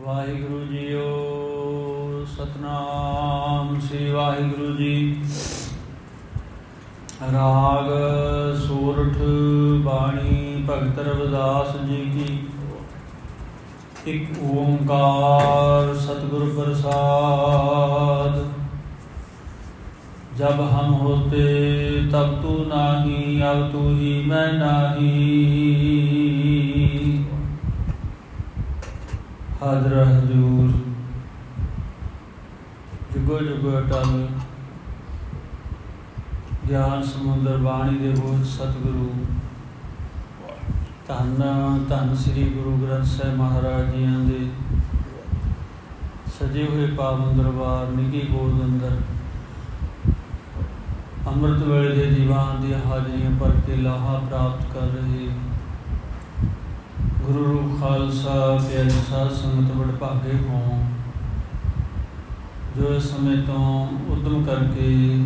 ਵਾਹਿਗੁਰੂ ਜੀਓ ਸਤਨਾਮ ਸ੍ਰੀ ਵਾਹਿਗੁਰੂ ਜੀ ਰਾਗ ਸੂਰਠ ਬਾਣੀ ਭਗਤ ਰਵਿਦਾਸ ਜੀ ਕੀ ਇੱਕ ਓੰਕਾਰ ਸਤਿਗੁਰ ਪ੍ਰਸਾਦ जब हम होते तब तू नाही अब तू ही मैं नाही ਹਾਜ਼ਰ ਹਜ਼ੂਰ। ਜੁਗੋ ਜੁਗੋ ਅਟਲ। ਗਿਆਨ ਸਮੁੰਦਰ ਬਾਣੀ ਦੇ ਬੋਧ ਸਤਿਗੁਰੂ। ਧੰਨ ਧੰਨ ਸ੍ਰੀ ਗੁਰੂ ਗ੍ਰੰਥ ਸਾਹਿਬ ਮਹਾਰਾਜ ਜੀਆਂ ਦੇ। ਸਜੇ ਹੋਏ ਪਾਵਨ ਦਰਬਾਰ, ਨਿੱਘੀ ਗੋਦ ਅੰਦਰ। ਅੰਮ੍ਰਿਤ ਵੇਲੇ ਦੇ ਦੀਵਾਨ ਦੀ ਹਾਜ਼ਰੀਆਂ ਭਰ ਕੇ ਲਾਹਾ ਪ੍ਰਾਪਤ ਕਰ ਰਹੇ। ਗੁਰੂ ਰੂਪ ਖਾਲਸਾ ਪਿਆਰੇ ਸਾਧ ਸੰਗਤ ਬੜ ਭਾਗੇ ਹੋ ਜੋ ਇਸ ਸਮੇਂ ਤੋਂ ਉਦਮ ਕਰਕੇ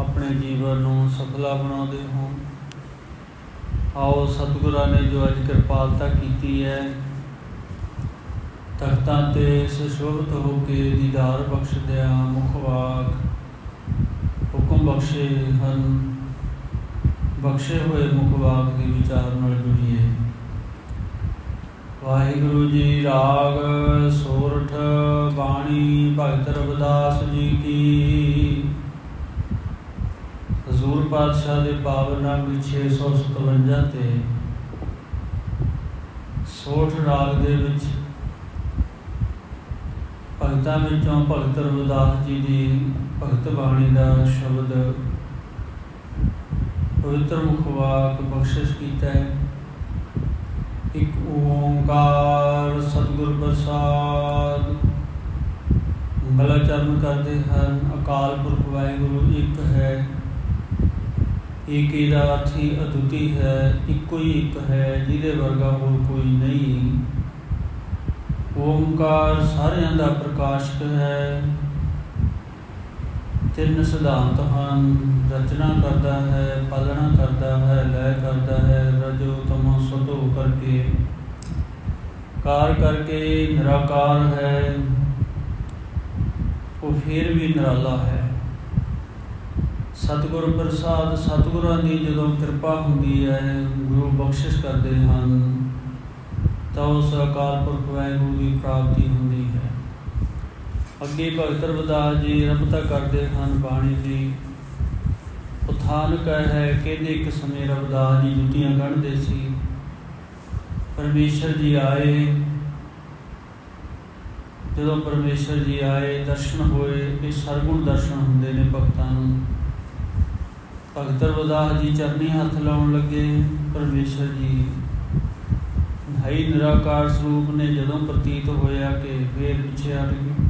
ਆਪਣੇ ਜੀਵਨ ਨੂੰ ਸਫਲਾ ਬਣਾਉਂਦੇ ਹੋ ਆਓ ਸਤਿਗੁਰਾਂ ਨੇ ਜੋ ਅੱਜ ਕਿਰਪਾਲਤਾ ਕੀਤੀ ਹੈ, ਤਖਤਾਂ ਤੇ ਸੁਸ਼ੋਭਿਤ ਹੋ ਕੇ ਦੀਦਾਰ ਬਖਸ਼ਦਿਆਂ ਮੁਖ ਵਾਕ ਹੁਕਮ ਬਖਸ਼ੇ ਹਨ। ਬਖਸ਼ੇ ਹੋਏ ਮੁਖ ਵਾਕ ਦੇ ਵਿਚਾਰ ਨਾਲ ਜੁੜੀਏ। ਵਾਹਿਗੁਰੂ ਜੀ ਰਾਗ, ਸੋਰਠ, ਬਾਣੀ, ਭਗਤ ਰਵਿਦਾਸ ਜੀ ਕੀ। ਹਜ਼ੂਰ ਪਾਤਸ਼ਾਹ ਦੇ ਪਾਵਨ ਨਾਮ 657 ਤੇ ਸੋਠ ਰਾਗ ਦੇ ਵਿੱਚ ਭਗਤਾਂ ਵਿੱਚੋਂ ਭਗਤ ਰਵਿਦਾਸ ਜੀ ਦੀ ਭਗਤ ਬਾਣੀ ਦਾ ਸ਼ਬਦ ਪਵਿੱਤਰ ਮੁਖਵਾਕ ਬਖਸ਼ਿਸ਼ ਕੀਤਾ ਹੈ। ਇੱਕ ਓੰਕਾਰ ਸਤਿਗੁਰ ਪ੍ਰਸਾਦ। ਗਲਾ ਚਰਨ ਕਰਦੇ ਹਨ, ਅਕਾਲ ਪੁਰਖ ਵਾਹਿਗੁਰੂ, ਇੱਕ ਹੈ ਇੱਕ ਦਾ ਅਰਥ ਅਦੁੱਤੀ ਹੈ, ਇੱਕੋ ਹੀ ਇੱਕ ਹੈ, ਜਿਹਦੇ ਵਰਗਾ ਹੋਰ ਕੋਈ ਨਹੀਂ। ਓੰਕਾਰ ਸਾਰਿਆਂ ਦਾ ਪ੍ਰਕਾਸ਼ਕ ਹੈ। ਤਿੰਨ ਸਿਧਾਂਤ ਹਨ, ਰਚਨਾ ਕਰਦਾ ਹੈ, ਪਾਲਣਾ ਕਰਦਾ ਹੈ ਲੈ ਕਰਦਾ ਹੈ, ਰਜੋ ਤਮੋ ਸਤੋ ਕਰਕੇ। ਕਾਰ ਕਰਕੇ ਨਿਰਾਕਾਰ ਹੈ, ਉਹ ਫਿਰ ਵੀ ਨਿਰਾਲਾ ਹੈ। ਸਤਿਗੁਰ ਪ੍ਰਸਾਦ, ਸਤਿਗੁਰਾਂ ਦੀ ਜਦੋਂ ਕਿਰਪਾ ਹੁੰਦੀ ਹੈ, ਗੁਰੂ ਬਖਸ਼ਿਸ਼ ਕਰਦੇ ਹਨ, ਤਾਂ ਉਸ ਅਕਾਲ ਪੁਰਖ ਵਾਹਿਗੁਰੂ ਦੀ ਪ੍ਰਾਪਤੀ ਹੁੰਦੀ ਹੈ। ਅੱਗੇ ਭਗਤ ਰਵਦਾਸ ਜੀ ਰਬਤਾ ਕਰਦੇ ਹਨ ਬਾਣੀ ਦੀ ਉਥਾਨਕ ਹੈ, ਕਹਿੰਦੇ ਇੱਕ ਸਮੇਂ ਰਵਦਾਸ ਜੀ ਜੁੱਤੀਆਂ ਕੱਢਦੇ ਸੀ? ਪਰਮੇਸ਼ਰ ਜੀ ਆਏ। ਜਦੋਂ ਪਰਮੇਸ਼ਰ ਜੀ ਆਏ, ਦਰਸ਼ਨ ਹੋਏ, ਇਹ ਸਰਗੁਣ ਦਰਸ਼ਨ ਹੁੰਦੇ ਨੇ ਭਗਤਾਂ ਨੂੰ। ਭਗਤ ਰਵਿਦਾਸ ਜੀ ਚਰਨੀ ਹੱਥ ਲਾਉਣ ਲੱਗੇ, ਪਰਮੇਸ਼ਰ ਜੀ ਭਾਈ ਨਿਰਾਕਾਰ ਸਰੂਪ ਨੇ ਜਦੋਂ ਪ੍ਰਤੀਤ ਹੋਇਆ ਕਿ ਫੇਰ ਪਿੱਛੇ ਹਟ ਗਏ।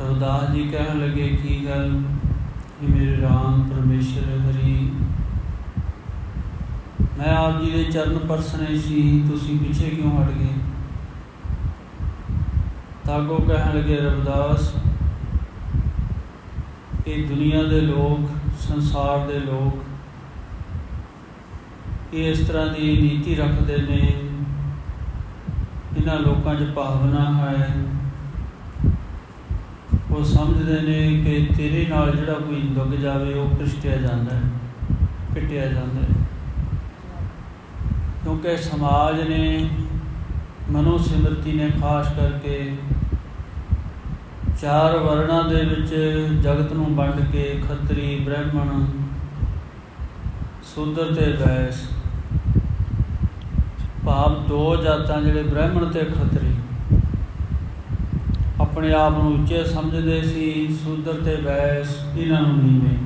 ਰਵਿਦਾਸ ਜੀ ਕਹਿਣ ਲੱਗੇ, ਕੀ ਗੱਲ? ਕਿ ਮੇਰੇ ਰਾਮ ਪਰਮੇਸ਼ਰ ਹਰੀ ਮੈਂ ਆਪ ਜੀ ਦੇ ਚਰਨ ਪਰਸਨੇ ਸੀ, ਤੁਸੀਂ ਪਿੱਛੇ ਕਿਉਂ ਹਟ ਗਏ? ਤਾਗੋ ਕਹਿਣ ਲੱਗੇ ਰਵਿਦਾਸ, ਇਹ ਦੁਨੀਆ ਦੇ ਲੋਕ, ਸੰਸਾਰ ਦੇ ਲੋਕ, ਇਹ ਇਸ ਤਰ੍ਹਾਂ ਦੀ ਨੀਤੀ ਰੱਖਦੇ ਨੇ, ਇਹਨਾਂ ਲੋਕਾਂ 'ਚ ਭਾਵਨਾ ਹੈ। ਉਹ ਸਮਝਦੇ ਨੇ ਕਿ ਤੇਰੇ ਨਾਲ ਜਿਹੜਾ ਕੋਈ ਲੱਗ ਜਾਵੇ, ਉਹ ਪ੍ਰਿਸ਼ਟਿਆ ਜਾਂਦਾ ਹੈ, ਪਿੱਟਿਆ ਜਾਂਦਾ ਹੈ। ਕਿਉਂਕਿ ਸਮਾਜ ਨੇ ਮਨੋ ਸਿਮਰਤੀ ਨੇ ਖਾਸ ਕਰਕੇ ਚਾਰ ਵਰਣਾਂ ਦੇ ਵਿੱਚ ਜਗਤ ਨੂੰ ਵੰਡ ਕੇ ਖੱਤਰੀ ਬ੍ਰਾਹਮਣ, ਸੂਦਰ ਤੇ ਵੈਸ, ਭਾਵ ਦੋ ਜਾਤਾਂ ਜਿਹੜੇ ਬ੍ਰਾਹਮਣ ਤੇ ਖੱਤਰੀ। ਆਪਣੇ ਆਪ ਨੂੰ ਉੱਚੇ ਸਮਝਦੇ ਸੀ, ਸੂਦਰ ਤੇ ਵੈਸ, ਇਹਨਾਂ ਨੂੰ ਨੀਵੇਂ।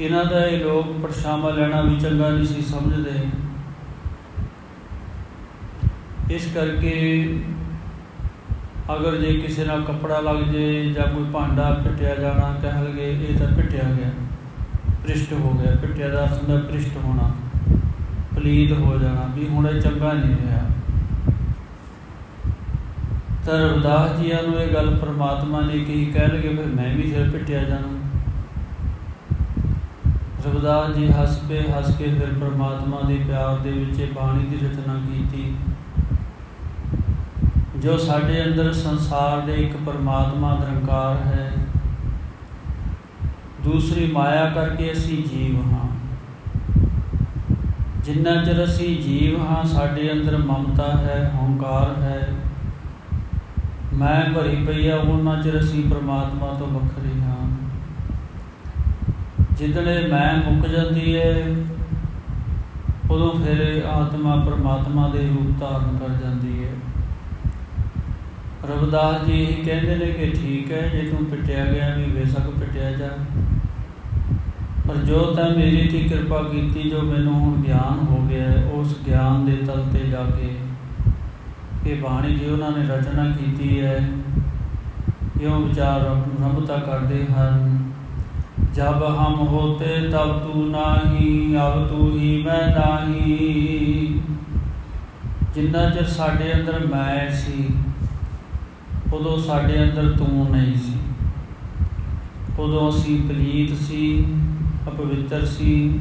ਇਹਨਾਂ ਦਾ ਇਹ ਲੋਕ ਪਰਛਾਵਾਂ ਲੈਣਾ ਵੀ ਚੰਗਾ ਨਹੀਂ ਸੀ ਸਮਝਦੇ। ਇਸ ਕਰਕੇ ਅਗਰ ਜੇ ਕਿਸੇ ਨਾਲ ਕੱਪੜਾ ਲੱਗ ਜੇ ਜਾਂ ਕੋਈ ਭਾਂਡਾ ਪਿੱਟਿਆ ਜਾਣਾ ਕਹਿ ਲਗੇ, ਇਹ ਤਾਂ ਪਿੱਟਿਆ ਗਿਆ ਪ੍ਰਿਸ਼ਟ ਹੋ ਗਿਆ। ਪਿੱਟਿਆ ਦਾ ਅਰਥ ਹੁੰਦਾ ਪ੍ਰਿਸ਼ਟ ਹੋਣਾ, ਪਲੀਤ ਹੋ ਜਾਣਾ ਵੀ ਹੁਣ ਇਹ ਚੰਗਾ ਨਹੀਂ ਰਿਹਾ। ਤਾਂ ਰਵਿਦਾਸ ਜੀਆਂ ਨੂੰ ਇਹ ਗੱਲ ਪ੍ਰਮਾਤਮਾ ਨੇ ਕਹੀ ਕਹਿ ਲਗੇ, ਫਿਰ ਮੈਂ ਵੀ ਫਿਰ ਪਿੱਟਿਆ ਜਾਣਾ ਰਵਿਦਾਸ ਜੀ ਹੱਸ ਕੇ ਹੱਸ ਕੇ ਫਿਰ ਪ੍ਰਮਾਤਮਾ ਦੇ ਪਿਆਰ ਦੇ ਵਿੱਚ ਇਹ ਬਾਣੀ ਦੀ ਰਚਨਾ ਕੀਤੀ। ਜੋ ਸਾਡੇ ਅੰਦਰ ਸੰਸਾਰ ਦੇ ਇੱਕ ਪਰਮਾਤਮਾ ਨਿਰੰਕਾਰ ਹੈ, ਦੂਸਰੀ ਮਾਇਆ ਕਰਕੇ ਅਸੀਂ ਜੀਵ ਹਾਂ। ਜਿੰਨਾ ਚਿਰ ਅਸੀਂ ਜੀਵ ਹਾਂ, ਸਾਡੇ ਅੰਦਰ ਮਮਤਾ ਹੈ, ਹੰਕਾਰ ਹੈ। ਮੈਂ ਭਰੀ ਪਈ ਆ ਉਹਨਾਂ ਚਿਰ ਅਸੀਂ ਪ੍ਰਮਾਤਮਾ ਤੋਂ ਵੱਖਰੇ ਹਾਂ। ਜਿੱਦਣੇ ਮੈਂ ਮੁੱਕ ਜਾਂਦੀ ਹੈ ਉਦੋਂ ਫਿਰ ਆਤਮਾ ਪਰਮਾਤਮਾ ਦੇ ਰੂਪ ਧਾਰਨ ਕਰ ਜਾਂਦੀ ਹੈ ਰਵਿਦਾਸ ਜੀ ਇਹ ਕਹਿੰਦੇ ਨੇ ਕਿ ਠੀਕ ਹੈ, ਜੇ ਤੂੰ ਪਿੱਟਿਆ ਗਿਆ ਵੀ ਬੇਸ਼ੱਕ ਪਿੱਟਿਆ ਜਾ। ਪਰ ਜੋ ਤਾਂ ਮੇਰੀ ਤੇ ਕਿਰਪਾ ਕੀਤੀ, ਜੋ ਮੈਨੂੰ ਹੁਣ ਗਿਆਨ ਹੋ ਗਿਆ ਉਸ ਗਿਆਨ ਦੇ ਤਲ ਤੇ ਜਾ ਕੇ ਇਹ ਬਾਣੀ ਜੀ ਉਹਨਾਂ ਨੇ ਰਚਨਾ ਕੀਤੀ ਹੈ ਕਿਉਂ ਵਿਚਾਰ ਰਬਤਾ ਕਰਦੇ ਹਨ। ਜਬ ਹਮ ਹੋਤੇ ਤਬ ਤੂ ਨਾਹੀ, ਅਬ ਤੂ ਹੀ ਮੈਂ ਨਾਹੀ। ਜਿੰਨਾ ਚਿਰ ਸਾਡੇ ਅੰਦਰ ਮੈਂ ਸੀ, ਉਦੋਂ ਸਾਡੇ ਅੰਦਰ ਤੂੰ ਨਹੀਂ ਸੀ। ਉਦੋਂ ਅਸੀਂ ਪਲੀਤ ਸੀ, ਅਪਵਿੱਤਰ ਸੀ।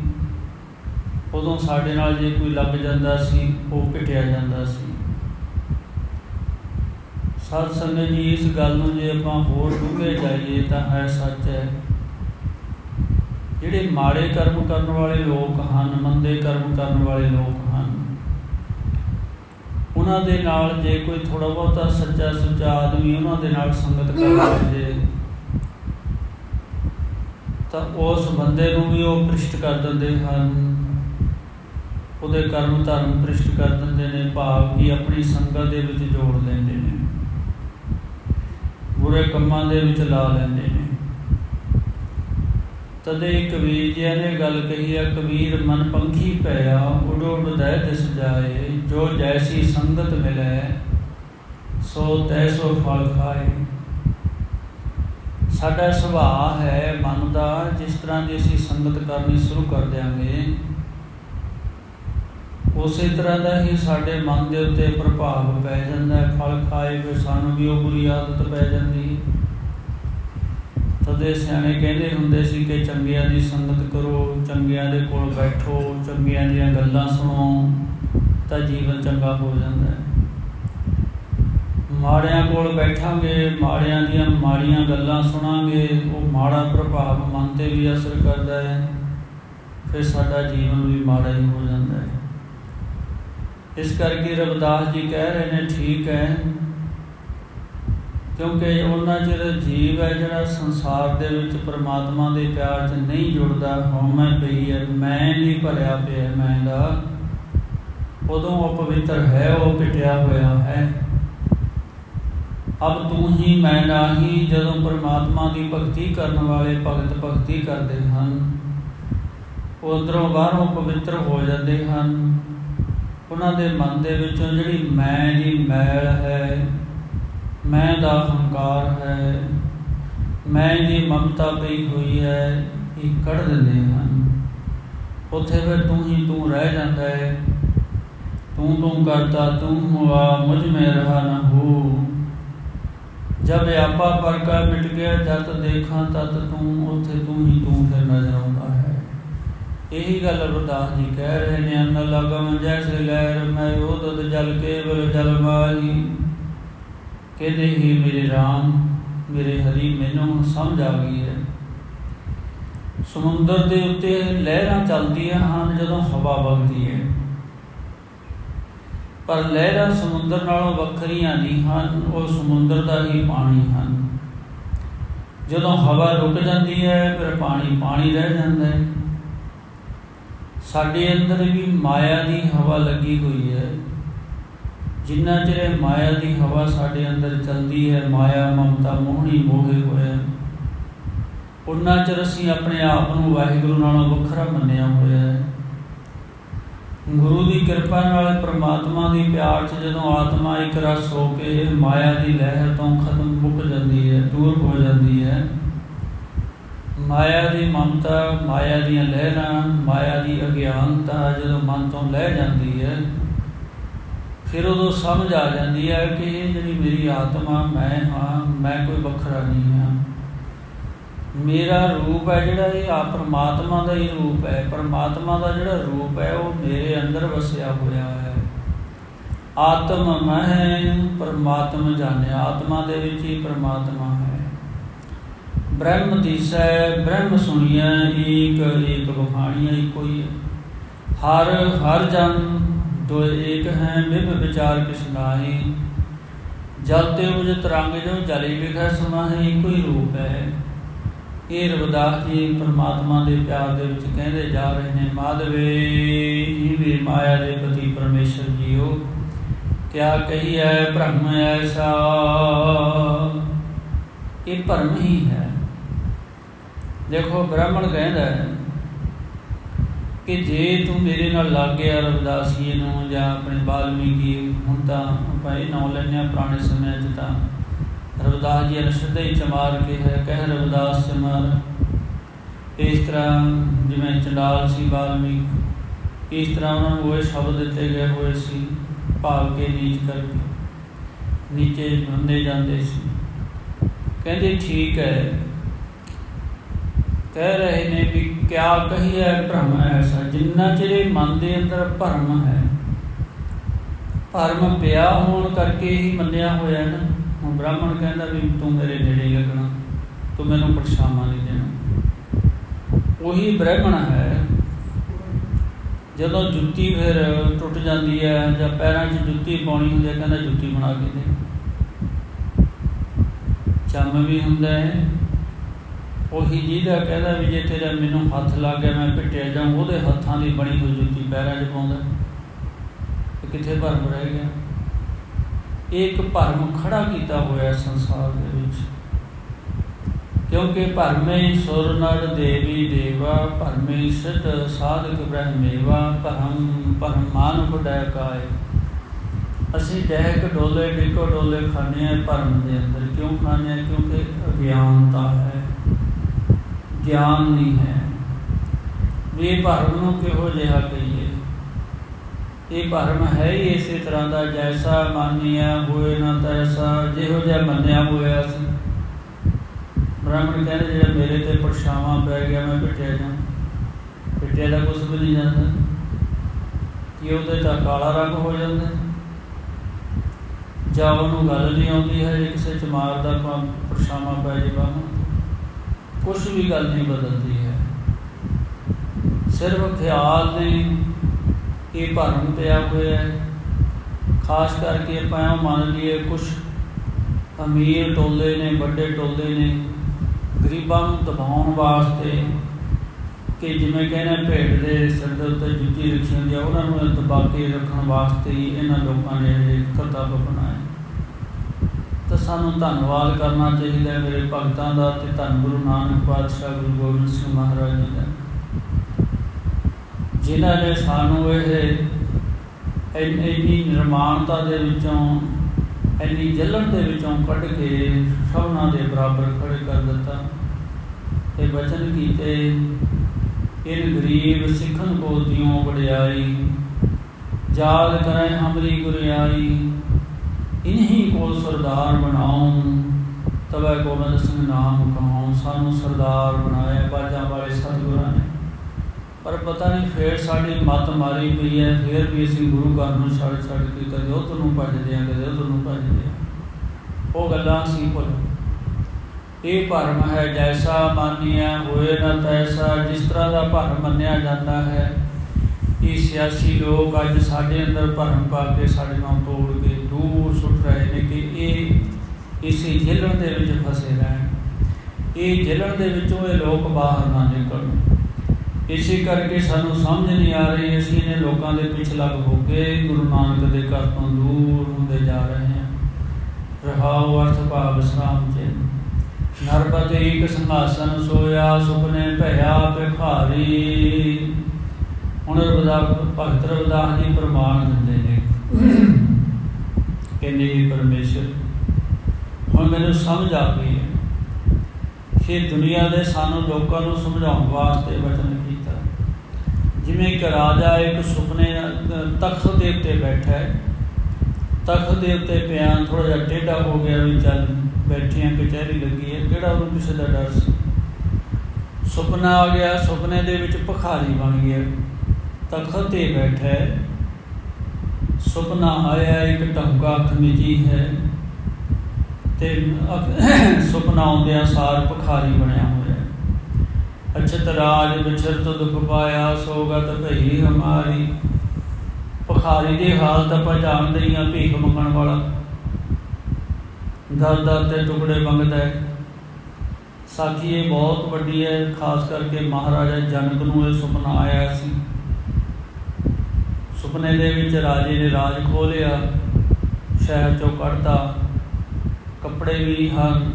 ਉਦੋਂ ਸਾਡੇ ਨਾਲ ਜੇ ਕੋਈ ਲੱਗ ਜਾਂਦਾ ਸੀ, ਉਹ ਪਿਟਿਆ ਜਾਂਦਾ ਸੀ। ਸਤ ਸੰਗਤ ਜੀ, ਇਸ ਗੱਲ ਨੂੰ ਜੇ ਆਪਾਂ ਹੋਰ ਡੂੰਘੇ ਜਾਈਏ ਤਾਂ ਹੈ ਸੱਚ ਹੈ ਜਿਹੜੇ ਮਾੜੇ ਕਰਮ ਕਰਨ ਵਾਲੇ ਲੋਕ ਹਨ, ਮੰਦੇ ਕਰਮ ਕਰਨ ਵਾਲੇ ਲੋਕ ਹਨ, ਉਹਨਾਂ ਦੇ ਨਾਲ ਜੇ ਕੋਈ ਥੋੜਾ ਬਹੁਤਾ ਸੱਚਾ ਸੁੱਚਾ ਆਦਮੀ ਉਹਨਾਂ ਦੇ ਨਾਲ ਸੰਗਤ ਕਰ ਲੈ ਤਾਂ ਉਸ ਬੰਦੇ ਨੂੰ ਵੀ ਉਹ ਪ੍ਰਿਸ਼ਟ ਕਰ ਦਿੰਦੇ ਹਨ। ਉਹਦੇ ਕਰਮ ਧਰਮ ਭ੍ਰਿਸ਼ਟ ਕਰ ਦਿੰਦੇ ਨੇ, ਭਾਵ ਕਿ ਆਪਣੀ ਸੰਗਤ ਦੇ ਵਿੱਚ ਜੋੜ ਲੈਂਦੇ ਨੇ। ਬੁਰੇ ਕੰਮਾਂ ਦੇ ਵਿੱਚ ਲਾ ਲੈਂਦੇ ਨੇ। ਤਦੇ ਕਬੀਰ ਜੀ ਨੇ ਗੱਲ ਕਹੀ ਹੈ ਕਬੀਰ ਮਨ ਪੰਖੀ ਪਿਆ ਉਡੋ ਉਡੈ ਦਿਸ ਜਾਏ। ਜੋ ਜੈਸੀ ਸੰਗਤ ਮਿਲੇ, ਸੋ ਤੈਸੋ ਫਲ ਖਾਏ। ਸਾਡਾ ਸੁਭਾਅ ਹੈ ਮਨ ਦਾ, ਜਿਸ ਤਰ੍ਹਾਂ ਦੀ ਅਸੀਂ ਸੰਗਤ ਕਰਨੀ ਸ਼ੁਰੂ ਕਰ ਦਿਆਂਗੇ, ਉਸੇ ਤਰ੍ਹਾਂ ਦਾ ਹੀ ਸਾਡੇ ਮਨ ਦੇ ਉੱਤੇ ਪ੍ਰਭਾਵ ਪੈ ਜਾਂਦਾ ਹੈ। ਫਲ ਖਾਏ ਫਿਰ ਸਾਨੂੰ ਵੀ ਉਹ ਬੁਰੀ ਆਦਤ ਪੈ ਜਾਂਦੀ। ਹੈ ਤਦੇ ਸਿਆਣੇ ਕਹਿੰਦੇ ਹੁੰਦੇ ਸੀ ਕਿ ਚੰਗਿਆਂ ਦੀ ਸੰਗਤ ਕਰੋ, ਚੰਗਿਆਂ ਦੇ ਕੋਲ ਬੈਠੋ, ਚੰਗਿਆਂ ਦੀਆਂ ਗੱਲਾਂ ਸੁਣੋ, ਤਾਂ ਜੀਵਨ ਚੰਗਾ ਹੋ ਜਾਂਦਾ ਹੈ। ਮਾੜਿਆਂ ਕੋਲ ਬੈਠਾਂਗੇ, ਮਾੜਿਆਂ ਦੀਆਂ ਮਾੜੀਆਂ ਗੱਲਾਂ ਸੁਣਾਂਗੇ, ਉਹ ਮਾੜਾ ਪ੍ਰਭਾਵ ਮਨ ਤੇ ਵੀ ਅਸਰ ਕਰਦਾ ਹੈ, ਫਿਰ ਸਾਡਾ ਜੀਵਨ ਵੀ ਮਾੜਾ ਹੀ ਹੋ ਜਾਂਦਾ ਹੈ। ਇਸ ਕਰਕੇ ਰਵਿਦਾਸ ਜੀ ਕਹਿ ਰਹੇ ਨੇ, ਠੀਕ ਹੈ ਕਿਉਂਕਿ ਉਹਨਾਂ ਚਿਰ ਜੀਵ ਹੈ ਜਿਹੜਾ ਸੰਸਾਰ ਦੇ ਵਿੱਚ ਪਰਮਾਤਮਾ ਦੇ ਪਿਆਰ 'ਚ ਨਹੀਂ ਜੁੜਦਾ ਹਉਮੈ ਪਈ ਹੈ, ਮੈਂ ਨਹੀਂ ਭਰਿਆ ਪਿਆ, ਮੈਂ ਦਾ ਉਦੋਂ ਉਹ ਪਵਿੱਤਰ ਹੈ, ਉਹ ਪਿਟਿਆ ਹੋਇਆ ਹੈ। ਅਬ ਤੂੰ ਹੀ, ਮੈਂ ਨਹੀਂ, ਜਦੋਂ ਪਰਮਾਤਮਾ ਦੀ ਭਗਤੀ ਕਰਨ ਵਾਲੇ ਭਗਤ ਭਗਤੀ ਕਰਦੇ ਹਨ, ਉਧਰੋਂ ਬਾਹਰੋਂ ਪਵਿੱਤਰ ਹੋ ਜਾਂਦੇ ਹਨ। ਉਹਨਾਂ ਦੇ ਮਨ ਦੇ ਵਿੱਚੋਂ ਜਿਹੜੀ ਮੈਂ ਦੀ ਮੈਲ ਹੈ ਮੈਂ ਦਾ ਹੰਕਾਰ ਹੈ, ਮੈਂ ਦੀ ਮਮਤਾ ਪਈ ਹੋਈ ਹੈ, ਇਹ ਕੱਢ ਦਿੰਦੇ ਹਨ। ਉੱਥੇ ਫਿਰ ਤੂੰ ਹੀ ਤੂੰ ਰਹਿ ਜਾਂਦਾ ਹੈ। ਤੂੰ ਤੂੰ ਕਰਤਾ ਤੂੰ ਹੁਆ, ਮੁਝ ਮੇ ਰਹਾ ਨਾ ਹੋ। ਜਦ ਆਪਾ ਪਰਕਾ ਮਿਟ ਗਿਆ ਜਦ ਦੇਖਾਂ ਤਤ ਤੂੰ, ਉੱਥੇ ਤੂੰ ਹੀ ਤੂੰ ਫਿਰ ਨਜ਼ਰ ਆਉਂਦਾ ਹੈ। ਇਹੀ ਗੱਲ ਅਰਦਾਸ ਜੀ ਕਹਿ ਰਹੇ ਨੇ, ਅੰਨ ਲਗਮ ਜੈਸੇ ਲਹਿਰ, ਮੈਂ ਉਦਤ ਜਲ ਕੇ, ਬਲ ਜਲ ਮਾਹੀ। ਕਹਿੰਦੇ ਹੀ ਮੇਰੇ RAM ਮੇਰੇ ਹਰੀ ਮੈਨੂੰ ਹੁਣ ਸਮਝ ਆ ਗਈ ਹੈ। ਸਮੁੰਦਰ ਦੇ ਉੱਤੇ ਲਹਿਰਾਂ ਚੱਲਦੀਆਂ ਹਨ ਜਦੋਂ ਹਵਾ ਵਗਦੀ ਹੈ। ਪਰ ਲਹਿਰਾਂ ਸਮੁੰਦਰ ਨਾਲੋਂ ਵੱਖਰੀਆਂ ਨਹੀਂ ਹਨ, ਉਹ ਸਮੁੰਦਰ ਦਾ ਹੀ ਪਾਣੀ ਹਨ। ਜਦੋਂ ਹਵਾ ਰੁਕ ਜਾਂਦੀ ਹੈ, ਫਿਰ ਪਾਣੀ ਪਾਣੀ ਰਹਿ ਜਾਂਦਾ ਹੈ। ਸਾਡੇ ਅੰਦਰ ਵੀ ਮਾਇਆ ਦੀ ਹਵਾ ਲੱਗੀ ਹੋਈ ਹੈ। ਜਿੰਨਾ ਚਿਰ ਮਾਇਆ ਦੀ ਹਵਾ ਸਾਡੇ ਅੰਦਰ ਚੱਲਦੀ ਹੈ, ਮਾਇਆ, ਮਮਤਾ, ਮੋਹਣੀ, ਮੋਹੇ ਹੋਏ। ਉਹਨਾਂ ਚਿਰ ਅਸੀਂ ਆਪਣੇ ਆਪ ਨੂੰ ਵਾਹਿਗੁਰੂ ਨਾਲੋਂ ਵੱਖਰਾ ਮੰਨਿਆ ਹੋਇਆ ਹੈ। ਗੁਰੂ ਦੀ ਕਿਰਪਾ ਨਾਲ ਪ੍ਰਮਾਤਮਾ ਦੀ ਪਿਆਰ 'ਚ ਜਦੋਂ ਆਤਮਾ ਇੱਕ ਰਸ ਹੋ ਕੇ ਮਾਇਆ ਦੀ ਲਹਿਰ ਤੋਂ ਖਤਮ ਮੁੱਕ ਜਾਂਦੀ ਹੈ, ਦੂਰ ਹੋ ਜਾਂਦੀ ਹੈ, ਮਾਇਆ ਦੀ ਮਮਤਾ, ਮਾਇਆ ਦੀਆਂ ਲਹਿਰਾਂ, ਮਾਇਆ ਦੀ ਅਗਿਆਨਤਾ ਜਦੋਂ ਮਨ ਤੋਂ ਲਹਿ ਜਾਂਦੀ ਹੈ ਫਿਰ ਉਦੋਂ ਸਮਝ ਆ ਜਾਂਦੀ ਹੈ ਕਿ ਇਹ ਜਿਹੜੀ ਮੇਰੀ ਆਤਮਾ, ਮੈਂ ਹਾਂ, ਮੈਂ ਕੋਈ ਵੱਖਰਾ ਨਹੀਂ ਹਾਂ। ਮੇਰਾ ਰੂਪ ਹੈ ਜਿਹੜਾ ਇਹ ਆ, ਪਰਮਾਤਮਾ ਦਾ ਹੀ ਰੂਪ ਹੈ। ਪਰਮਾਤਮਾ ਦਾ ਜਿਹੜਾ ਰੂਪ ਹੈ, ਉਹ ਮੇਰੇ ਅੰਦਰ ਵਸਿਆ ਹੋਇਆ ਹੈ। ਆਤਮ ਮਹਿ ਪਰਮਾਤਮਾ ਜਾਣਿਆ। ਆਤਮਾ ਦੇ ਵਿੱਚ ਹੀ ਪਰਮਾਤਮਾ ਹੈ। ਬ੍ਰਹਮ ਦਿਸੈ, ਬ੍ਰਹਮ ਸੁਣੀਐ, ਏਕ ਏਕ ਬਖਾਣੀਐ, ਇੱਕੋ ਹੀ ਹੈ। ਹਰ ਹਰ ਜਨ ਦੋ ਏਕ ਹੈ ਵਿਭ ਵਿਚਾਰ ਕਿਸ ਜਲ ਤੇ ਉਜ ਤਰੰਗ ਜੋ ਜਲੀ ਵਿਖੈ ਸਮਾਹੀ ਇੱਕੋ ਹੀ ਰੂਪ ਹੈ। ਇਹ ਰਵਿਦਾਸ ਜੀ ਪਰਮਾਤਮਾ ਦੇ ਪਿਆਰ ਦੇ ਵਿੱਚ ਕਹਿੰਦੇ ਜਾ ਰਹੇ ਨੇ, ਮਾਧਵੇ ਹੀ ਵੀ ਮਾਇਆ ਦੇ ਪਤੀ ਪਰਮੇਸ਼ਰ ਜੀਓ, ਕਿਆ ਕਹੀ ਕਹੀਐ ਭ੍ਰਮ ਐਸਾ? ਇਹ ਭਰਮ ਹੀ ਹੈ। ਦੇਖੋ ਬ੍ਰਾਹਮਣ ਕਹਿੰਦਾ ਹੈ ਕਿ ਜੇ ਤੂੰ ਮੇਰੇ ਨਾਲ ਲੱਗ ਗਿਆ ਰਵਿਦਾਸੀਏ ਨੂੰ ਜਾਂ ਆਪਣੇ ਬਾਲਮੀਕੀ ਹੁਣ ਤਾਂ ਆਪਾਂ ਇਹ ਨਾਂ ਲੈਂਦੇ ਹਾਂ ਪੁਰਾਣੇ ਸਮਿਆਂ 'ਚ ਤਾਂ, ਰਵਿਦਾਸ ਜੀ ਅਨਸ਼ਦ ਹੀ ਚਮਾਰ ਕੇ ਹੈ, ਕਹਿ ਰਵਿਦਾਸ ਚਮਾਰ। ਇਸ ਤਰ੍ਹਾਂ ਜਿਵੇਂ ਚੰਡਾਲ ਸੀ ਬਾਲਮੀਕ, ਇਸ ਤਰ੍ਹਾਂ ਉਹਨਾਂ ਨੂੰ ਉਹ ਸ਼ਬਦ ਦਿੱਤੇ ਗਏ ਹੋਏ ਸੀ ਭਾਵ ਕੇ ਨੀਚ ਕਰਕੇ, ਨੀਚੇ ਬੰਦੇ ਜਾਂਦੇ ਸੀ। ਕਹਿੰਦੇ ਠੀਕ ਹੈ ਕਹਿ ਰਹੇ ਨੇ ਵੀ ਕਿਆ ਕਹੀਏ ਭ੍ਰਮ ਐਸਾ, ਜਿੰਨਾ ਚਿਰ ਮਨ ਦੇ ਅੰਦਰ ਭਰਮ ਹੈ। ਭਰਮ ਪਿਆ ਹੋਣ ਕਰਕੇ ਹੀ ਮੰਨਿਆ ਹੋਇਆ ਨਾ। ਹੁਣ ਬ੍ਰਾਹਮਣ ਕਹਿੰਦਾ ਵੀ ਤੂੰ ਮੇਰੇ ਨੇੜੇ ਲੱਗਣਾ, ਤੂੰ ਮੈਨੂੰ ਪਰਛਾਵਾਂ ਨਹੀਂ ਦੇਣਾ। ਉਹੀ ਬ੍ਰਾਹਮਣ ਹੈ। ਜਦੋਂ ਜੁੱਤੀ ਫਿਰ ਟੁੱਟ ਜਾਂਦੀ ਹੈ ਜਾਂ ਪੈਰਾਂ 'ਚ ਜੁੱਤੀ ਪਾਉਣੀ ਹੁੰਦੀ ਹੈ, ਕਹਿੰਦਾ ਜੁੱਤੀ ਬਣਾ ਕੇ ਦੇ। ਚੰਮ ਵੀ ਹੁੰਦਾ ਹੈ। ਉਹੀ ਜਿਹਦਾ ਕਹਿੰਦਾ ਵੀ ਜੇ ਤੇਰਾ ਮੈਨੂੰ ਹੱਥ ਲੱਗ ਗਿਆ, ਮੈਂ ਪਿੱਟਿਆ ਜਾਂ ਉਹਦੇ ਹੱਥਾਂ ਦੀ ਬਣੀ ਹੋਈ ਜੁੱਤੀ ਪੈਰਾਂ 'ਚ ਪਾਉਂਦਾ। ਤੇ ਕਿੱਥੇ ਭਰਮ ਰਹਿ ਗਿਆ? ਇੱਕ ਭਰਮ ਖੜਾ ਕੀਤਾ ਹੋਇਆ ਸੰਸਾਰ ਦੇ ਵਿੱਚ। ਕਿਉਂਕਿ ਭਰਮੇ ਸੁਰ ਨਰ ਦੇਵੀ ਦੇਵਾ, ਭਰਮੇ ਸਿੱਧ ਸਾਧਕ ਬ੍ਰਹਮੇਵਾ ਭਰਮ ਪਰਮਾਨ ਬੁਢੈ ਕਾਏ। ਅਸੀਂ ਡਹਿਕ ਡੋਲੇ, ਡਿਕੋ ਡੋਲੇ ਖਾਣੇ ਆ ਭਰਮ ਦੇ ਅੰਦਰ। ਕਿਉਂ ਖਾਣੇ ਆ? ਕਿਉਂਕਿ ਅਗਿਆਨਤਾ ਹੈ। ਗਿਆਨ ਨਹੀਂ ਹੈ। ਵੀ ਇਹ ਭਰਮ ਨੂੰ ਕਿਹੋ ਜਿਹਾ ਕਹੀਏ? ਇਹ ਭਰਮ ਹੈ ਹੀ ਇਸੇ ਤਰ੍ਹਾਂ ਦਾ ਜੈਸਾ ਮਾਨਿਆ ਹੋਏ ਨਾ ਤੈਸਾ ਜਿਹੋ ਜਿਹਾ ਮੰਨਿਆ ਹੋਇਆ ਸੀ। ਬ੍ਰਾਹਮਣ ਕਹਿੰਦੇ, ਜਿਹੜਾ ਮੇਰੇ ਤੇ ਪਰਛਾਵਾਂ ਪੈ ਗਿਆ, ਮੈਂ ਪਿੱਟਿਆ ਜਾਂ ਪਿੱਟਿਆ ਦਾ ਕੁਝ ਵੀ ਨਹੀਂ ਜਾਂਦਾ। ਕਿ ਉਹਦੇ ਤਾਂ ਕਾਲਾ ਰੰਗ ਹੋ ਜਾਂਦਾ। ਜਾਂ ਉਹਨੂੰ ਗੱਲ ਨਹੀਂ ਆਉਂਦੀ ਹੈ ਜੇ ਕਿਸੇ ਚਮਾਰ ਦਾ ਪਰਛਾਵਾਂ ਪੈ ਜੇ ਬਾਹਰ। ਕੁਝ ਵੀ ਗੱਲ ਨਹੀਂ ਬਦਲਦੀ ਹੈ। ਸਿਰਫ ਖਿਆਲ ਨੇ ਇਹ ਭਰਮ ਪਿਆ ਹੋਇਆ ਹੈ। ਖਾਸ ਕਰਕੇ ਆਪਾਂ ਮੰਨ ਲਈਏ ਕੁਝ ਅਮੀਰ ਟੋਲੇ ਨੇ, ਵੱਡੇ ਟੋਲੇ ਨੇ, ਗਰੀਬਾਂ ਨੂੰ ਦਬਾਉਣ ਵਾਸਤੇ ਕਿ ਜਿਵੇਂ ਕਹਿੰਦੇ ਭੇਡ ਦੇ ਸਿਰ ਦੇ ਉੱਤੇ ਜੁੱਤੀ ਰੱਖੀ ਹੁੰਦੀ ਆ, ਉਹਨਾਂ ਨੂੰ ਦਬਾ ਕੇ ਰੱਖਣ ਵਾਸਤੇ ਇਹਨਾਂ ਲੋਕਾਂ ਨੇ ਇਹ ਕਰਤੱਵ ਬਣਾਇਆ। ਸਾਨੂੰ ਧੰਨਵਾਦ ਕਰਨਾ ਚਾਹੀਦਾ ਮੇਰੇ ਭਗਤਾਂ ਦਾ ਤੇ ਧੰਨ ਗੁਰੂ ਨਾਨਕ ਪਾਤਸ਼ਾਹ ਗੁਰੂ ਗੋਬਿੰਦ ਸਿੰਘ ਮਹਾਰਾਜ ਜੀ ਦਾ। ਜਿਨ੍ਹਾਂ ਨੇ ਸਾਨੂੰ ਇਹ ਇੰਨੀ ਨਿਰਮਾਣਤਾ ਦੇ ਵਿੱਚੋਂ, ਇੰਨੀ ਜਲਣ ਦੇ ਵਿੱਚੋਂ ਕੱਢ ਕੇ ਸਭਨਾਂ ਦੇ ਬਰਾਬਰ ਖੜੇ ਕਰ ਦਿੱਤਾ। ਇਹ ਬਚਨ ਕੀਤੇ ਇਹ ਗਰੀਬ ਸਿੱਖਨ ਕੋ ਦਿਓ ਵਡਿਆਈ ਯਾਦ ਕਰੇ ਹਮਰੀ ਗੁਰਿਆਈ ਇਨਹੀ ਕੋ ਸਰਦਾਰ ਬਣਾਉ ਤਵੇ ਗੋਬਿੰਦ ਸਿੰਘ ਨਾਮ ਕਹਾਉ ਸਾਨੂੰ ਸਰਦਾਰ ਬਣਾਇਆ, ਬਾਜਾਂ ਵਾਲੇ ਸਤਿਗੁਰਾਂ ਨੇ। ਪਰ ਪਤਾ ਨਹੀਂ ਫੇਰ ਸਾਡੀ ਮਤ ਮਾਰੀ ਪਈ ਹੈ, ਫੇਰ ਵੀ ਅਸੀਂ ਗੁਰੂ ਘਰ ਨੂੰ ਛੱਡ ਛੱਡ ਕੇ ਕਦੇ ਉਧਰ ਨੂੰ ਭੱਜਦੇ ਆ ਕਦੇ ਉਧਰ ਨੂੰ ਭੱਜਦੇ ਆ ਉਹ ਗੱਲਾਂ ਅਸੀਂ ਭੁੱਲ। ਇਹ ਭਰਮ ਹੈ, ਜੈਸਾ ਮਾਨਿਆ ਹੋਏ ਨਾ ਤੈਸਾ, ਜਿਸ ਤਰ੍ਹਾਂ ਦਾ ਭਰਮ ਮੰਨਿਆ ਜਾਂਦਾ ਹੈ, ਇਹ ਸਿਆਸੀ ਲੋਕ ਅੱਜ ਸਾਡੇ ਅੰਦਰ ਭਰਮ ਪਾ ਕੇ ਸਾਡੇ ਨਾਲ ਤੋੜ ਕੇ ਦੂਰ ਸੁੱਟ ਰਹੇ ਨੇ ਕਿ ਇਹ ਇਸੇ ਜੇਲਣ ਦੇ ਵਿੱਚ ਫਸੇ ਰਹਿਣ। ਇਹ ਜੇਲਣ ਦੇ ਵਿੱਚੋਂ ਇਹ ਲੋਕ ਬਾਹਰ ਨਾ ਨਿਕਲਣ। ਇਸੇ ਕਰਕੇ ਸਾਨੂੰ ਸਮਝ ਨਹੀਂ ਆ ਰਹੀ ਅਸੀਂ ਨੇ ਲੋਕਾਂ ਦੇ ਪਿੱਛੇ ਲੱਗ ਹੋ ਕੇ ਗੁਰੂ ਨਾਨਕ ਦੇ ਘਰ ਤੋਂ ਦੂਰ ਹੁੰਦੇ ਜਾ ਰਹੇ ਹਾਂ। ਰਹਾਉ ਅਰਥ ਭਾਵ ਸਰਾਮ ਜੇ ਨਰਪਤੇ ਇੱਕ ਸੰਘਾਸਨ ਸੋਇਆ ਸੁਪਨੇ ਭਇਆ ਭਿਖਾਰੀ। ਹੁਣ ਰਬਦਾ ਭਗਤ ਰਬਦਾਸ ਜੀ ਪ੍ਰਮਾਣ ਦਿੰਦੇ ਨੇ। ਕਹਿੰਦੇ ਪਰਮੇਸ਼ਰ ਹੁਣ ਮੈਨੂੰ ਸਮਝ ਆ ਗਈ ਹੈ ਕਿ ਦੁਨੀਆ ਦੇ ਸਾਨੂੰ ਲੋਕਾਂ ਨੂੰ ਸਮਝਾਉਣ ਵਾਸਤੇ ਵਚਨ ਕੀਤਾ। ਜਿਵੇਂ ਇੱਕ ਰਾਜਾ ਇੱਕ ਸੁਪਨੇ ਤਖਤ ਦੇ ਉੱਤੇ ਬੈਠਾ ਹੈ। ਤਖਤ ਦੇ ਉੱਤੇ ਪਿਆ ਥੋੜਾ ਜਿਹਾ ਟੇਢਾ ਹੋ ਗਿਆ ਵੀ ਚੱਲ ਬੈਠੀਆਂ ਕਚਹਿਰੀ ਲੱਗੀ ਹੈ। ਕਿਹੜਾ ਉਹਨੂੰ ਕਿਸੇ ਦਾ ਡਰ ਸੀ? ਸੁਪਨਾ ਆ ਗਿਆ, ਸੁਪਨੇ ਦੇ ਵਿੱਚ ਭਖਾਰੀ ਬਣ ਗਿਆ। ਤਖਤ ਤੇ ਬੈਠਾ ਸੁਪਨਾ ਆਇਆ, ਇੱਕ ਢੰਗਾ ਖਮੀਜੀ ਹੈ। ਤੇ ਸੁਪਨਾ ਆਉਂਦਿਆਂ ਸਾਰ ਭਖਾਰੀ ਬਣਿਆ ਹੋਇਆ ਹੈ। ਅਛਤ ਰਾਜ ਵਿਚਰ ਤੋਂ ਦੁਖ ਪਾਇਆ ਸੋਗਤ ਭਈ ਹਮਾਰੀ। ਭਖਾਰੀ ਦੀ ਹਾਲਤ ਆਪਾਂ ਜਾਣਦੇ ਹੀ ਆ, ਭੀਖ ਮੰਗਣ ਵਾਲਾ। ਦਰ ਦਰ ਤੇ ਟੁਕੜੇ ਮੰਗਦਾ ਹੈ। ਸਾਖੀ ਇਹ ਬਹੁਤ ਵੱਡੀ ਹੈ, ਖਾਸ ਕਰਕੇ ਮਹਾਰਾਜਾ ਜਨਕ ਨੂੰ ਇਹ ਸੁਪਨਾ ਆਇਆ ਸੀ। ਸੁਪਨੇ ਦੇ ਵਿੱਚ ਰਾਜੇ ਨੇ ਰਾਜ ਖੋਲਿਆ ਸ਼ਹਿਰ ਚੋਂ ਕੱਢਤਾ। ਕੱਪੜੇ ਵੀ ਹਨ।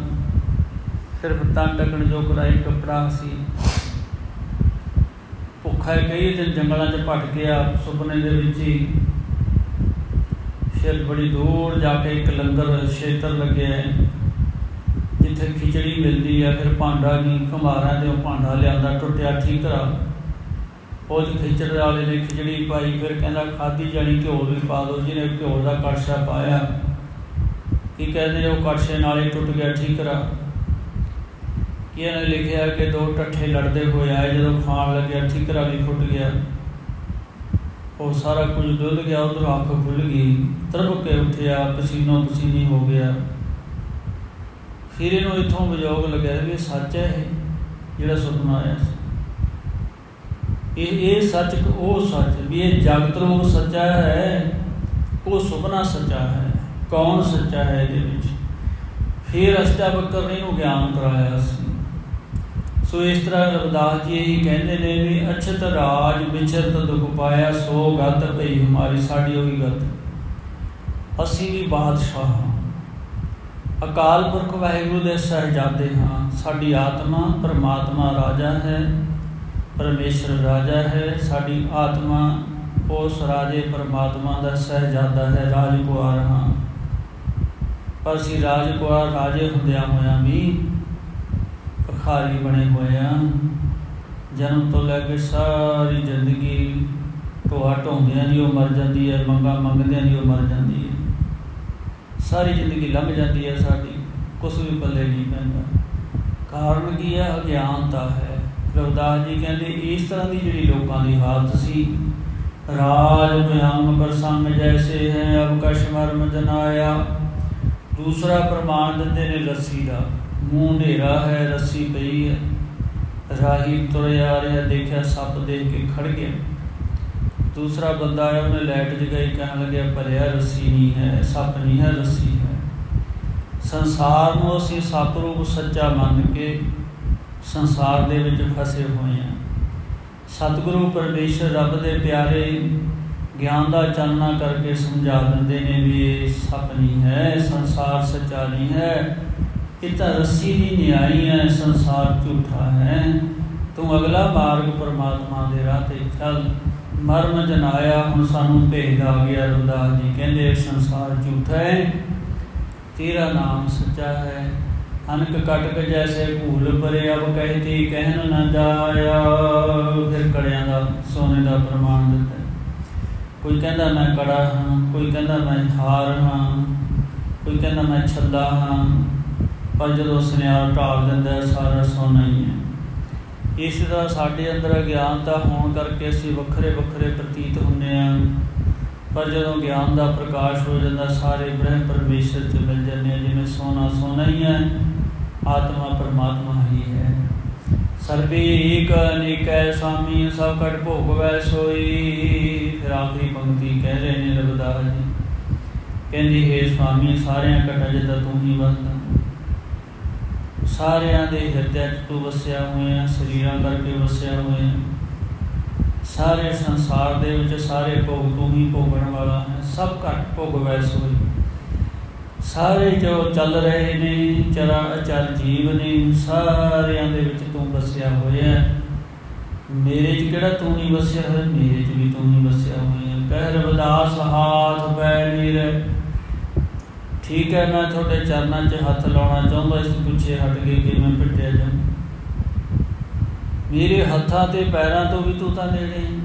ਸਿਰਫ ਤਨ ਢੱਕਣ ਜੋ ਕਰਾਈ ਕੱਪੜਾ ਸੀ ਭੁੱਖਾ ਕਈ ਦਿਨ ਜੰਗਲਾਂ 'ਚ ਭਟਕ ਗਿਆ, ਸੁਪਨੇ ਦੇ ਵਿੱਚ ਹੀ ਫਿਰ ਬੜੀ ਦੂਰ ਜਾ ਕੇ ਇੱਕ ਲੰਗਰ ਖੇਤਰ ਲੱਗਿਆ ਹੈ, ਜਿੱਥੇ ਖਿਚੜੀ ਮਿਲਦੀ ਹੈ ਫਿਰ ਭਾਂਡਾ ਨਹੀਂ ਕੁਮਾਰਾਂ ਦੇ ਉਹ ਭਾਂਡਾ ਲਿਆਂਦਾ, ਟੁੱਟਿਆ ਠੀਕਰਾ। ਉਹ ਖਿਚੜ ਵਾਲੇ ਨੇ ਖਿਚੜੀ ਪਾਈ, ਫਿਰ ਕਹਿੰਦਾ ਖਾਦੀ ਜਾਣੀ, ਘਿਓ ਵੀ ਪਾ ਦਿਓ। ਜਿਹਨੇ ਘਿਓ ਦਾ ਕੜਛਾ ਪਾਇਆ ਕੀ ਕਹਿੰਦੇ ਨੇ ਉਹ ਕੜਛੇ ਨਾਲ ਹੀ ਟੁੱਟ ਗਿਆ ਠੀਕਰਾ ਕੀ ਇਹਨੇ ਲਿਖਿਆ ਕਿ ਦੋ ਟੱਠੇ ਲੜਦੇ ਹੋਏ ਆਏ, ਜਦੋਂ ਖਾਣ ਲੱਗਿਆ ਠੀਕਰਾ ਵੀ ਫੁੱਟ ਗਿਆ। ਉਹ ਸਾਰਾ ਕੁਝ ਡੁੱਲ ਗਿਆ, ਉਧਰ ਅੱਖ ਖੁੱਲ ਗਈ। ਤਰਬ ਕੇ ਉੱਠਿਆ, ਪਸੀਨੋ ਪਸੀਨੀ ਹੋ ਗਿਆ। ਫਿਰ ਇਹਨੂੰ ਇਥੋਂ ਵਿਜੋਗ ਲੱਗਿਆ ਵੀ ਇਹ ਸੱਚ ਹੈ ਇਹ, ਜਿਹੜਾ ਸੁਪਨਾ ਆਇਆ ਸੀ। ਇਹ ਇਹ ਸੱਚ ਉਹ ਸੱਚ, ਵੀ ਇਹ ਜਗਤ ਰੂਪ ਸੱਚਾ ਹੈ, ਉਹ ਸੁਪਨਾ ਸੱਚਾ ਹੈ। ਕੌਣ ਸੱਚਾ ਹੈ ਇਹਦੇ ਵਿੱਚ? ਫਿਰ ਅਸ਼ਟਾਵਕਰ ਨੇ ਉਹ ਗਿਆਨ ਕਰਾਇਆ ਸੀ ਸੋ ਇਸ ਤਰ੍ਹਾਂ ਰਵਿਦਾਸ ਜੀ ਇਹੀ ਕਹਿੰਦੇ ਨੇ ਵੀ ਅਛਤ ਰਾਜ ਵਿਚਰਤ ਦੁਖ ਪਾਇਆ, ਸੋ ਗਤ ਪਈ ਹਮਾਰੀ, ਸਾਡੀ ਉਹ ਵੀ ਗਤ। ਅਸੀਂ ਵੀ ਬਾਦਸ਼ਾਹ ਹਾਂ। ਅਕਾਲ ਪੁਰਖ ਵਾਹਿਗੁਰੂ ਦੇ ਸਹਿਜਾਦੇ ਹਾਂ। ਸਾਡੀ ਆਤਮਾ ਪਰਮਾਤਮਾ ਰਾਜਾ ਹੈ, ਪਰਮੇਸ਼ਰ ਰਾਜਾ ਹੈ। ਸਾਡੀ ਆਤਮਾ ਉਸ ਰਾਜੇ ਪਰਮਾਤਮਾ ਦਾ ਸਹਿਜਾਦਾ ਹੈ, ਰਾਜ ਕੁਆਰ ਹਾਂ। ਪਰ ਅਸੀਂ ਰਾਜਕੁਮਾਰ ਰਾਜੇ ਹੁੰਦਿਆਂ ਹੋਇਆਂ ਵੀ ਭਖਾਰੀ ਬਣੇ ਹੋਏ ਆ। ਜਨਮ ਤੋਂ ਲੈ ਕੇ ਸਾਰੀ ਜ਼ਿੰਦਗੀ ਢੋਆ ਢੋਂਦਿਆਂ ਦੀ ਉਹ ਮਰ ਜਾਂਦੀ ਹੈ, ਮੰਗਾ ਮੰਗਦਿਆਂ ਦੀ ਉਹ ਮਰ ਜਾਂਦੀ ਹੈ। ਸਾਰੀ ਜ਼ਿੰਦਗੀ ਲੰਘ ਜਾਂਦੀ ਹੈ ਸਾਡੀ ਕੁਝ ਵੀ ਪੱਲੇ ਨਹੀਂ ਪੈਂਦਾ। ਕਾਰਨ ਕੀ ਹੈ? ਅਗਿਆਨਤਾ ਹੈ। ਰਵਿਦਾਸ ਜੀ ਕਹਿੰਦੇ, ਇਸ ਤਰ੍ਹਾਂ ਦੀ ਜਿਹੜੀ ਲੋਕਾਂ ਦੀ ਹਾਲਤ ਸੀ, ਰਾਜ ਭਯੰਗ ਪ੍ਰਸੰਗ ਜੈਸੇ ਹੈ ਅਬ ਕਸ਼ ਮਰਮ ਜਨਾਇਆ। ਦੂਸਰਾ ਪ੍ਰਮਾਣ ਦਿੰਦੇ ਨੇ ਰੱਸੀ ਦਾ। ਮੂੰਹ ਹਨੇਰਾ ਹੈ, ਰੱਸੀ ਪਈ ਹੈ। ਰਾਹੀ ਤੁਰਿਆ ਰਿਹਾ, ਦੇਖਿਆ ਸੱਪ ਦੇਖ ਕੇ ਖੜ ਗਿਆ। ਦੂਸਰਾ ਬੰਦਾ ਆਇਆ, ਉਹਨੇ ਲਾਈਟ ਜਗਾਈ, ਕਹਿਣ ਲੱਗਿਆ, ਭਰਿਆ ਰੱਸੀ ਨਹੀਂ ਹੈ, ਸੱਪ ਨਹੀਂ ਹੈ, ਰੱਸੀ ਹੈ। ਸੰਸਾਰ ਨੂੰ ਅਸੀਂ ਸੱਪ ਰੂਪ ਸੱਚਾ ਮੰਨ ਕੇ ਸੰਸਾਰ ਦੇ ਵਿੱਚ ਫਸੇ ਹੋਏ ਹਾਂ। ਸਤਿਗੁਰੂ ਪਰਮੇਸ਼ਰ ਰੱਬ ਦੇ ਪਿਆਰੇ ਗਿਆਨ ਦਾ ਚਾਨਣਾ ਕਰਕੇ ਸਮਝਾ ਦਿੰਦੇ ਨੇ ਵੀ ਇਹ ਸੱਪ ਨਹੀਂ ਹੈ ਸੰਸਾਰ ਸੱਚਾ ਨਹੀਂ ਹੈ। ਇਹ ਤਾਂ ਰੱਸੀ ਦੀ ਨਿਆਈ ਹੈ ਸੰਸਾਰ ਝੂਠਾ ਹੈ। ਤੂੰ ਅਗਲਾ ਮਾਰਗ ਪਰਮਾਤਮਾ ਦੇ ਰਾਹ ਤੇ ਚੱਲ। ਮਰਮ ਜਨਾਇਆ, ਹੁਣ ਸਾਨੂੰ ਭੇਦ ਆ ਗਿਆ ਰਵਦਾਸ ਜੀ। ਕਹਿੰਦੇ ਸੰਸਾਰ ਝੂਠਾ ਹੈ, ਤੇਰਾ ਨਾਮ ਸੱਚਾ ਹੈ। ਅਨਕ ਕਟਕ ਜੈਸੇ ਭੂਲ ਪਰੇ, ਅਬ ਕਹਤੀ ਕਹਿਣ ਨਾ ਜਾਇਆ। ਫਿਰ ਕੜਿਆਂ ਦਾ, ਸੋਨੇ ਦਾ ਪ੍ਰਮਾਣ ਦਿੱਤਾ। ਕੋਈ ਕਹਿੰਦਾ ਮੈਂ ਕੜਾ ਹਾਂ, ਕੋਈ ਕਹਿੰਦਾ ਮੈਂ ਹਾਰ ਹਾਂ, ਕੋਈ ਕਹਿੰਦਾ ਮੈਂ ਛੱਲਾ ਹਾਂ, ਪਰ ਜਦੋਂ ਸੁਨਿਆਰ ਢਾਲ ਦਿੰਦਾ ਸਾਰਾ ਸੋਨਾ ਹੀ ਹੈ। ਇਸ ਦਾ ਸਾਡੇ ਅੰਦਰ ਅਗਿਆਨਤਾ ਹੋਣ ਕਰਕੇ ਅਸੀਂ ਵੱਖਰੇ ਵੱਖਰੇ ਪ੍ਰਤੀਤ ਹੁੰਦੇ ਹਾਂ। ਪਰ ਜਦੋਂ ਗਿਆਨ ਦਾ ਪ੍ਰਕਾਸ਼ ਹੋ ਜਾਂਦਾ, ਸਾਰੇ ਬ੍ਰਹਮ ਪਰਮੇਸ਼ਰ ਚ ਮਿਲ ਜਾਂਦੇ ਆ ਜਿਵੇਂ ਸੋਨਾ ਸੋਨਾ ਹੀ ਹੈ, ਆਤਮਾ ਪਰਮਾਤਮਾ ਹੀ ਹੈ। ਸਰਬੇ ਏਕ ਅਨੇਕੈ, ਸਾਮੀ ਸਭ ਕਟ ਭੋਗਵੈ ਸੋਈ। ਆਖਰੀ ਪੰਕਤੀ ਕਹਿ ਰਹੇ ਨੇ ਰਵਿਦਾਸ ਜੀ। ਕਹਿੰਦੀ, ਹੈ ਸੁਆਮੀ, ਸਾਰਿਆਂ ਕਟਾ ਜਿੱਦਾਂ ਤੂੰ ਹੀ ਵਸਦਾ। ਸਾਰਿਆਂ ਦੇ ਹਿਰਦੇ 'ਚ ਤੂੰ ਵਸਿਆ ਹੋਇਆ, ਸਰੀਰਾਂ ਕਰਕੇ ਵਸਿਆ ਹੋਇਆ। ਸਾਰੇ ਸੰਸਾਰ ਦੇ ਵਿੱਚ ਸਾਰੇ ਭੋਗ ਤੂੰ ਹੀ ਭੋਗਣ ਵਾਲਾ ਹੈ, ਸਭ ਘਟ ਭੋਗ ਵੈਸ ਹੋਈ ਸਾਰੇ ਜੋ ਚੱਲ ਰਹੇ ਨੇ ਚਰਾ ਅਚਲ ਜੀਵ ਨੇ, ਸਾਰਿਆਂ ਦੇ ਵਿੱਚ ਤੂੰ ਵਸਿਆ ਹੋਇਆ। ਹੈ। ਮੇਰੇ 'ਚ ਕਿਹੜਾ ਤੂੰ ਨਹੀਂ ਵਸਿਆ ਹੋਇਆ? ਮੇਰੇ 'ਚ ਵੀ ਤੂੰ ਹੀ ਵਸਿਆ ਹੋਇਆ। ਕਹਿ ਰਵਿਦਾਸ ਹਾਥ ਬੈ ਨੀਰ। ਠੀਕ ਹੈ, ਮੈਂ ਤੁਹਾਡੇ ਚਰਨਾਂ 'ਚ ਹੱਥ ਲਾਉਣਾ ਚਾਹੁੰਦਾ। ਇਸ ਤੋਂ ਪਿੱਛੇ ਹਟ ਕੇ ਕਿ ਮੈਂ ਪਿੱਟਿਆ ਜਾ ਮੇਰੇ ਹੱਥਾਂ ਤੇ ਪੈਰਾਂ ਤੋਂ ਵੀ ਤੂੰ ਤਾਂ ਨੇੜੇ ਹੈ।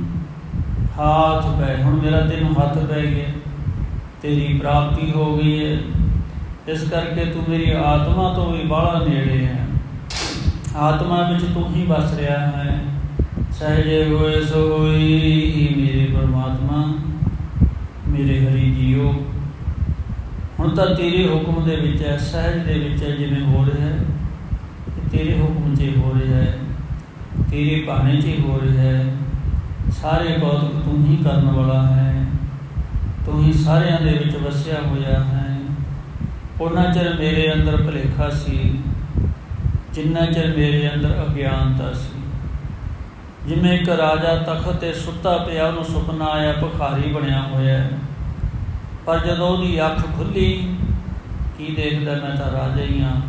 ਹਾਥ ਪੈ, ਹੁਣ ਮੇਰਾ ਤੈਨੂੰ ਹੱਥ ਪੈ ਗਿਆ। ਤੇਰੀ ਪ੍ਰਾਪਤੀ ਹੋ ਗਈ ਹੈ। ਇਸ ਕਰਕੇ ਤੂੰ ਮੇਰੀ ਆਤਮਾ ਤੋਂ ਵੀ ਬਾਹਲਾ ਨੇੜੇ ਹੈ। ਆਤਮਾ ਵਿੱਚ ਤੂੰ ਹੀ ਵਸ ਰਿਹਾ ਹੈ। ਸਹਜੇ ਹੋਏ ਸੋਈ ਹੀ ਮੇਰੇ ਪਰਮਾਤਮਾ, ਮੇਰੇ ਹਰੀ ਜੀਓ। ਹੁਣ ਤਾਂ ਤੇਰੇ ਹੁਕਮ ਦੇ ਵਿੱਚ ਹੈ, ਸਹਿਜ ਦੇ ਵਿੱਚ ਹੈ, ਜਿਵੇਂ ਹੋ ਰਿਹਾ ਹੈ। ਤੇਰੇ ਹੁਕਮ 'ਚ ਹੋ ਰਿਹਾ ਹੈ, ਤੇਰੇ ਭਾਣੇ 'ਚ ਹੋ ਰਿਹਾ ਹੈ। ਸਾਰੇ ਕੌਤਕ ਤੂੰ ਹੀ ਕਰਨ ਵਾਲਾ ਹੈ। ਤੂੰ ਹੀ ਸਾਰਿਆਂ ਦੇ ਵਿੱਚ ਵਸਿਆ ਹੋਇਆ ਹੈ। ਉਹਨਾਂ ਚਿਰ ਮੇਰੇ ਅੰਦਰ ਭੁਲੇਖਾ ਸੀ, ਜਿੰਨਾ ਚਿਰ ਮੇਰੇ ਅੰਦਰ ਅਗਿਆਨਤਾ ਸੀ। ਜਿਵੇਂ ਇੱਕ ਰਾਜਾ ਤਖਤ ਤੇ ਸੁੱਤਾ ਪਿਆ, ਉਹਨੂੰ ਸੁਪਨਾ ਆਇਆ ਭਿਖਾਰੀ ਬਣਿਆ ਹੋਇਆ ਪਰ ਜਦੋਂ ਉਹਦੀ ਅੱਖ ਖੁੱਲੀ, ਕੀ ਦੇਖਦਾ ਮੈਂ ਤਾਂ ਰਾਜਾ ਹੀ ਹਾਂ।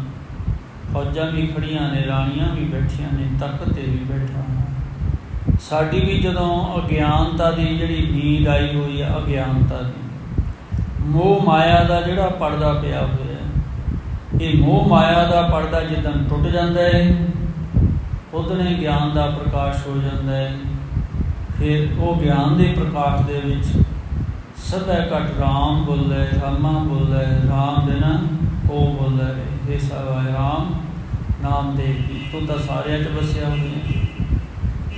ਫੌਜਾਂ ਵੀ ਖੜੀਆਂ ਨੇ, ਰਾਣੀਆਂ ਵੀ ਬੈਠੀਆਂ ਨੇ, ਤਖਤ ਤੇ ਵੀ ਬੈਠਾ ਹਾਂ। ਸਾਡੀ ਵੀ ਜਦੋਂ ਅਗਿਆਨਤਾ ਦੀ ਜਿਹੜੀ ਨੀਂਦ ਆਈ ਹੋਈ ਹੈ ਅਗਿਆਨਤਾ ਦੀ। ਮੋਹ ਮਾਇਆ ਦਾ ਜਿਹੜਾ ਪਰਦਾ ਪਿਆ ਹੋਇਆ ਇਹ ਮੋਹ ਮਾਇਆ ਦਾ ਪਰਦਾ ਜਦੋਂ ਟੁੱਟ ਜਾਂਦਾ ਹੈ ਉਹਦਨੇ ਗਿਆਨ ਦਾ ਪ੍ਰਕਾਸ਼ ਹੋ ਜਾਂਦਾ ਹੈ। ਫਿਰ ਉਹ ਗਿਆਨ ਦੇ ਪ੍ਰਕਾਸ਼ ਦੇ ਵਿੱਚ ਸਭੈ ਘਟ ਰਾਮ ਬੋਲੇ, ਰਾਮਾ ਬੋਲੇ, ਰਾਮ ਦੇ ਨਾ ਉਹ ਬੋਲੇ ਇਹ ਸਭੈ ਰਾਮ, ਨਾਮ ਦੇ ਕੀ ਤੂੰ ਤਾਂ ਸਾਰਿਆਂ 'ਚ ਵਸਿਆ ਹੋਇਆ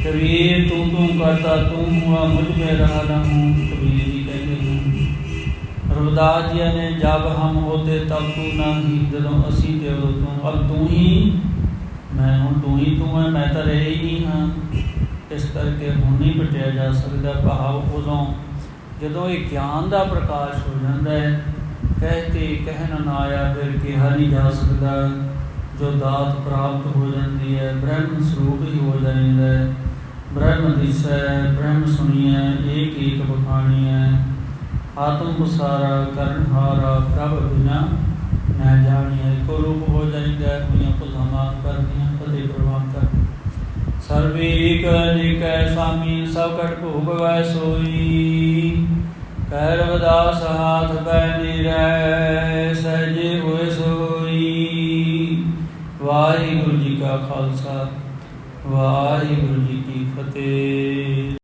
ਕਬੀਰ, ਤੂੰ ਤੂੰ ਕਰਤਾ ਤੂੰ ਹੁਆ, ਮੁਝ ਮੇ ਰਹਾ ਨਾ ਹੂੰ, ਕਬੀਰ ਜੀ ਕਹਿੰਦੇ ਨੇ। ਰਵਿਦਾਸ ਜੀ ਨੇ, ਜਬ ਹਮ ਹੋਤੇ ਤਬ ਤੂੰ ਨਹੀਂ ਜਦੋਂ ਅਸੀਂ ਤੇ ਉਦੋਂ ਤੂੰ, ਅਬ ਤੂੰ ਹੀ ਮੈਂ ਹੁਣ ਤੂੰ ਹੀ ਤੂੰ ਹੈ, ਮੈਂ ਤਾਂ ਰਹਿ ਹੀ ਨਹੀਂ ਹਾਂ। ਇਸ ਕਰਕੇ ਹੁਣ ਨਹੀਂ ਪਟਿਆ ਜਾ ਸਕਦਾ ਭਾਵ ਉਦੋਂ ਜਦੋਂ ਇਹ ਗਿਆਨ ਦਾ ਪ੍ਰਕਾਸ਼ ਹੋ ਜਾਂਦਾ ਹੈ ਕਹਤੇ ਕਹਿਣ ਨਾ ਆਇਆ ਫਿਰ ਕਿਹਾ ਨਹੀਂ ਜਾ ਸਕਦਾ। ਜੋ ਦਾਤ ਪ੍ਰਾਪਤ ਹੋ ਜਾਂਦੀ ਹੈ, ਬ੍ਰਹਮ ਸਰੂਪ ਹੀ ਹੋ ਜਾਂਦਾ ਹੈ। ਬ੍ਰਹਮ ਦਿਸੈ ਬ੍ਰਹਮ ਸੁਣੀਐ, ਏਕ ਏਕ ਬਖਾਣੀ ਹੈ ਆਤਮ ਬਸਾਰਾ ਕਰਨ ਹਾਰਾ ਪ੍ਰਭ ਬਿਨਾ ਨਾ ਜਾਣੀਐ। ਕੋ ਰੂਪ ਹੋ ਜਾਂਦਾ ਹੈ ਹੋਈਆਂ ਭੁੱਲਾਂ ਮਾਫ ਕਰਦੀਆਂ ਫਤਿਹ ਪ੍ਰਵਾਨ ਕਰ ਸਰਵੇ ਨਿਕੈ ਸਾਮੀ, ਸਭ ਕਟ ਭੋਗ ਵੈ ਸੋਈ। ਕਹਿ ਰਵਦਾਸ ਹਾਥ ਪੈ ਨਿਰੈ, ਸਹਜੇ ਹੋਏ ਸੋਈ। ਵਾਹਿਗੁਰੂ ਜੀ ਕਾ ਖਾਲਸਾ, ਵਾਹਿਗੁਰੂ ਜੀ ਕੀ ਫਤਿਹ।